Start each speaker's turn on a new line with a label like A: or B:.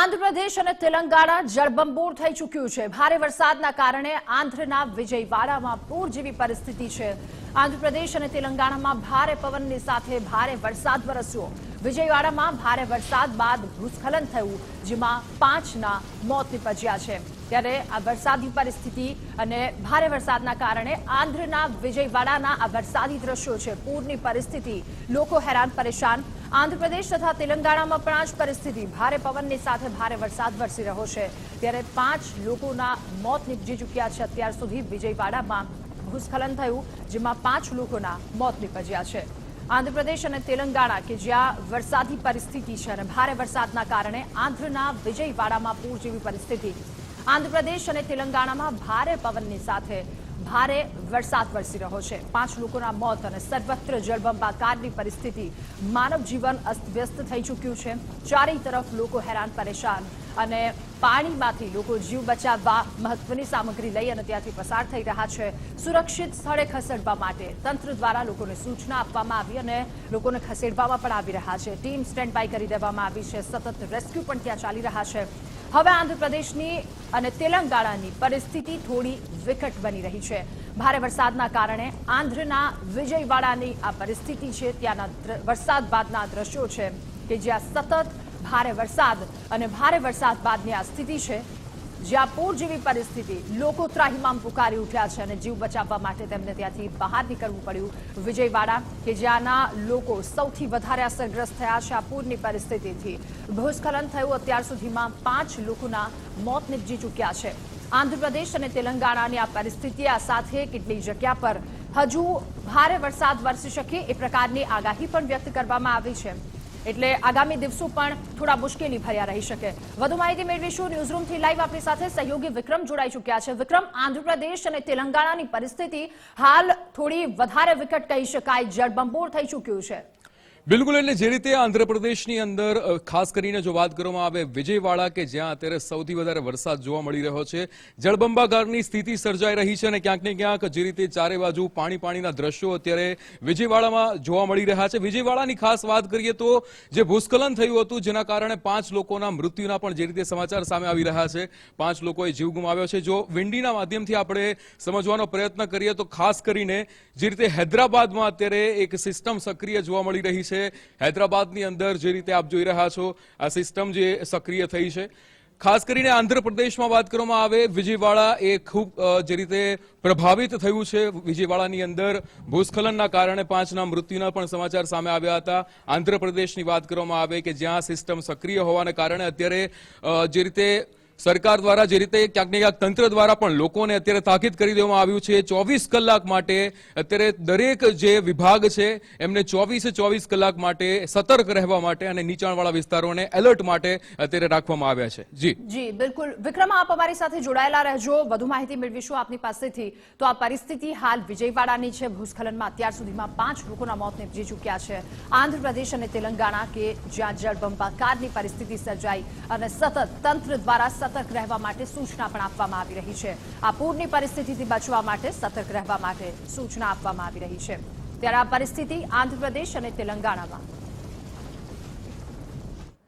A: આંધ્રપ્રદેશ અને તેલંગાણા જળબંબોર થઈ ચૂક્યું છે. ભારે વરસાદના કારણે આંધ્રના વિજયવાડામાં પૂર જેવી પરિસ્થિતિ છે. આંધ્રપ્રદેશ અને તેલંગાણામાં ભારે પવનની સાથે ભારે વરસાદ વરસ્યો. વિજયવાડામાં ભારે વરસાદ બાદ ભૂસ્ખલન થયું, જેમાં પાંચના મોત નીપજ્યા છે. ત્યારે આ વરસાદી પરિસ્થિતિ અને ભારે વરસાદના કારણે આંધ્રના વિજયવાડાના આ વરસાદી દ્રશ્યો છે. પૂરની પરિસ્થિતિ, લોકો હેરાન પરેશાન. આંધ્રપ્રદેશ તથા તેલંગાણામાં પણ આ જ પરિસ્થિતિ. ભારે પવનની સાથે ભારે વરસાદ વરસી રહ્યો છે. ત્યારે પાંચ લોકોના મોત નીપજી ચૂક્યા છે. અત્યાર સુધી વિજયવાડામાં ભૂસ્ખલન થયું, જેમાં પાંચ લોકોના મોત નીપજ્યા છે. આંધ્રપ્રદેશ અને તેલંગાણા કે જ્યાં વરસાદી પરિસ્થિતિ છે અને ભારે વરસાદના કારણે આંધ્રના વિજયવાડામાં પૂર જેવી પરિસ્થિતિ. આંધ્રપ્રદેશ અને તેલંગાણામાં ભારે પવનની સાથે ભારે વરસાદ વરસી રહ્યો છે. પાંચ લોકોના મોત અને સર્વત્ર જળબંબાકારની પરિસ્થિતિ માનવ જીવન અસ્તવ્યસ્ત થઈ ચૂક્યું છે. ચારેય તરફ લોકો હેરાન પરેશાન અને પાણીમાંથી લોકો જીવ બચાવવા મહત્વની સામગ્રી લઈ અને ત્યાંથી પસાર થઈ રહ્યા છે. સુરક્ષિત સ્થળે ખસેડવા માટે તંત્ર દ્વારા લોકોને સૂચના આપવામાં આવી અને લોકોને ખસેડવામાં પણ આવી રહ્યા છે. ટીમ સ્ટેન્ડ કરી દેવામાં આવી છે. સતત રેસ્ક્યુ પણ ત્યાં ચાલી રહ્યા છે. હવે આંધ્રપ્રદેશની અને તેલંગાણાની પરિસ્થિતિ થોડી વિકટ બની રહી છે. ભારે વરસાદના કારણે આંધ્રના વિજયવાડાની આ પરિસ્થિતિ છે, ત્યાંના વરસાદ બાદના દ્રશ્યો છે કે જ્યાં સતત ભારે વરસાદ અને ભારે વરસાદ બાદની આ સ્થિતિ છે જ્યાં પૂર જેવી પરિસ્થિતિ, લોકો ત્રાહિમામ પુકારી ઉઠ્યા છે અને જીવ બચાવવા માટે તેમને ત્યાંથી બહાર નીકળવું પડ્યું. વિજયવાડા, કે જ્યાંના લોકો સૌથી વધારે અસરગ્રસ્ત થયા છે આ પૂરની પરિસ્થિતિથી. ભૂસ્ખલન થયું, અત્યાર સુધીમાં પાંચ લોકોના મોત નિપજી ચૂક્યા છે. આંધ્રપ્રદેશ અને તેલંગાણાની આ પરિસ્થિતિ, આ સાથે કેટલી જગ્યા પર? હજુ ભારે વરસાદ વરસી શકે એ પ્રકારની આગાહી પણ વ્યક્ત કરવામાં આવી છે. એટલે આગામી દિવસો પણ થોડા મુશ્કેલી ભર્યા રહી શકે. વધુ માહિતી મેળવીશું ન્યૂઝરૂમથી લાઈવ આપણી સાથે સહયોગી વિક્રમ જોડાઈ ચૂક્યા છે. વિક્રમ, આંધ્રપ્રદેશ અને તેલંગાણાની પરિસ્થિતિ હાલ થોડી વધારે વિકટ કહી શકાય. જળબંબોર થઈ ચૂક્યું છે.
B: બિલકુલ, એટલે જે રીતે આંધ્રપ્રદેશની અંદર ખાસ કરીને જો વાત કરવામાં આવે વિજયવાડા કે જ્યાં અત્યારે સૌથી વધારે વરસાદ જોવા મળી રહ્યો છે જળબંબાકારની સ્થિતિ સર્જાઈ રહી છે અને ક્યાંક ને ક્યાંક જે રીતે ચારે બાજુ પાણી પાણીના દ્રશ્યો અત્યારે વિજયવાડામાં જોવા મળી રહ્યા છે. વિજયવાડાની ખાસ વાત કરીએ તો જે ભૂસ્ખલન થયું હતું, જેના કારણે પાંચ લોકોના મૃત્યુના પણ જે રીતે સમાચાર સામે આવી રહ્યા છે, પાંચ લોકોએ જીવ ગુમાવ્યો છે. જો વિંડીના માધ્યમથી આપણે સમજવાનો પ્રયત્ન કરીએ તો ખાસ કરીને જે રીતે હૈદરાબાદમાં અત્યારે એક સિસ્ટમ સક્રિય જોવા મળી રહી છે હૈદરાબાદની અંદર જે રીતે આપ જોઈ રહ્યા છો, આ સિસ્ટમ જે સક્રિય થઈ છે. ખાસ કરીને આંધ્રપ્રદેશમાં વાત કરવામાં આવે, વિજયવાડા એ ખૂબ જે રીતે પ્રભાવિત થયું છે. વિજયવાડાની અંદર ભૂસ્ખલનના કારણે પાંચના મૃત્યુના પણ સમાચાર સામે આવ્યા હતા. આંધ્રપ્રદેશની વાત કરવામાં આવે કે જ્યાં સિસ્ટમ સક્રિય હોવાને કારણે અત્યારે જે રીતે સરકાર દ્વારા જે રીતે ક્યાંક ને ક્યાંક તંત્ર દ્વારા પણ લોકોને અત્યારે તાકીદ કરી દેવામાં આવ્યું છે, ચોવીસ કલાક માટે અત્યારે દરેક જે વિભાગ છે, એમને ચોવીસે ચોવીસ કલાક માટે સતર્ક રહેવા માટે અને નીચાણવાળા વિસ્તારોને એલર્ટ માટે અત્યારે રાખવામાં આવ્યા છે. જી.
A: જી, બિલકુલ. વિક્રમ, આપ અમારી સાથે જોડાયેલા રહેજો. વધુ માહિતી મેળવીશું આપની પાસેથી. તો આ પરિસ્થિતિ હાલ વિજયવાડાની છે. ભૂસ્ખલનમાં અત્યાર સુધીમાં પાંચ લોકોના મોત નીપજી ચૂક્યા છે. આંધ્રપ્રદેશ અને તેલંગાણા કે જ્યાં જળબંબાકારની પરિસ્થિતિ સર્જાઈ અને સતત તંત્ર દ્વારા સતર્ક રહેવા માટે સૂચના પણ આપવામાં આવી રહી છે. આ પૂરની પરિસ્થિતિથી બચવા માટે સતર્ક રહેવા માટે સૂચના આપવામાં આવી રહી છે. ત્યારે આ પરિસ્થિતિ આંધ્રપ્રદેશ અને તેલંગાણામાં.